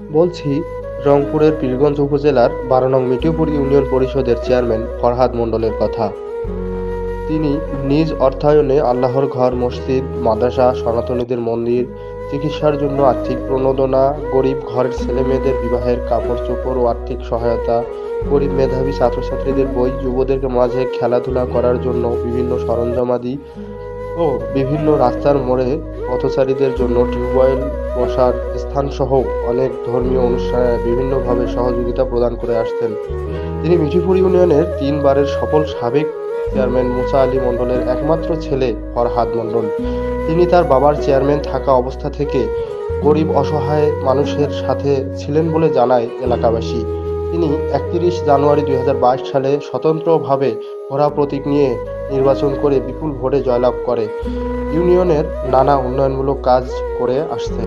বলছি, রংপুরের পীরগঞ্জ উপজেলার বারো নং মিটিপুর ইউনিয়ন পরিষদের চেয়ারম্যান ফরহাদ মণ্ডলের কথা। তিনি নিজ অর্থায়নে আল্লাহর ঘর, মসজিদ, মাদ্রাসা, সনাতনীদের মন্দির, চিকিৎসার জন্য আর্থিক প্রণোদনা, গরিব ঘরের ছেলেমেয়েদের বিবাহের কাপড় চোপড় ও আর্থিক সহায়তা, গরিব মেধাবী ছাত্রছাত্রীদের বই, যুবদের মাঝে খেলাধুলা করার জন্য বিভিন্ন সরঞ্জামাদি ও বিভিন্ন রাস্তার মোড়ে পথচারীদের জন্য টিউবওয়েল বসার স্থানসহ অনেক ধর্মীয় অনুষ্ঠানে বিভিন্নভাবে সহযোগিতা প্রদান করে আসছেন। তিনি মিঠিপুর ইউনিয়নের তিনবারের সফল সাবেক চেয়ারম্যান মুসা আলী মণ্ডলের একমাত্র ছেলে ফরহাদ মণ্ডল। তিনি তার বাবার চেয়ারম্যান থাকা অবস্থা থেকে গরিব, অসহায় মানুষের সাথে ছিলেন বলে জানায় এলাকাবাসী। তিনি একত্রিশ জানুয়ারি দুই হাজার বাইশ সালে স্বতন্ত্রভাবে ঘোড়া প্রতীক নিয়ে নির্বাচন করে বিপুল ভোটে জয়লাভ করে। ইউনিয়নের নানা উন্নয়নমূলক কাজ করে আসছে।